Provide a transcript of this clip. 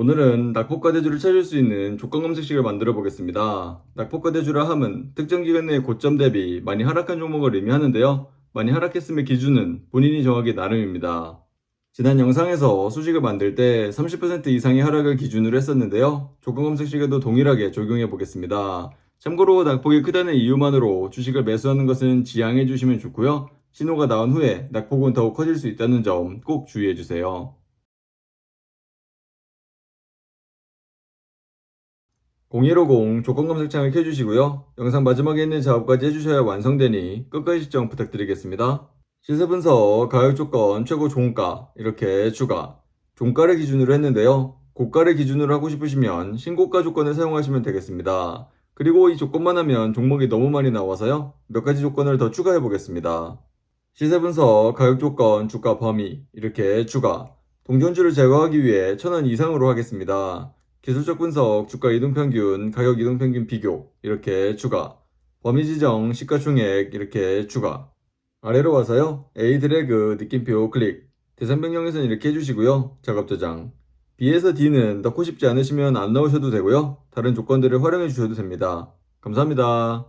오늘은 낙폭과대주를 찾을 수 있는 조건 검색식을 만들어 보겠습니다. 낙폭과대주라 함은 특정 기간 내의 고점 대비 많이 하락한 종목을 의미하는데요. 많이 하락했음의 기준은 본인이 정하기 나름입니다. 지난 영상에서 수식을 만들 때 30% 이상의 하락을 기준으로 했었는데요. 조건 검색식에도 동일하게 적용해 보겠습니다. 참고로 낙폭이 크다는 이유만으로 주식을 매수하는 것은 지양해 주시면 좋고요. 신호가 나온 후에 낙폭은 더욱 커질 수 있다는 점 꼭 주의해 주세요. 0150 조건 검색창을 켜주시고요. 영상 마지막에 있는 작업까지 해주셔야 완성되니 끝까지 시청 부탁드리겠습니다. 시세 분석, 가격 조건, 최고 종가 이렇게 추가 종가를 기준으로 했는데요. 고가를 기준으로 하고 싶으시면 신고가 조건을 사용하시면 되겠습니다. 그리고 이 조건만 하면 종목이 너무 많이 나와서요. 몇 가지 조건을 더 추가해 보겠습니다. 시세 분석, 가격 조건, 주가 범위 이렇게 추가 동전주를 제거하기 위해 1000원 이상으로 하겠습니다. 기술적 분석, 주가 이동평균, 가격 이동평균 비교 이렇게 추가. 범위 지정, 시가총액 이렇게 추가. 아래로 와서요. A 드래그 느낌표 클릭. 대상 변경에서는 이렇게 해주시고요. 작업 저장. B에서 D는 넣고 싶지 않으시면 안 넣으셔도 되고요. 다른 조건들을 활용해 주셔도 됩니다. 감사합니다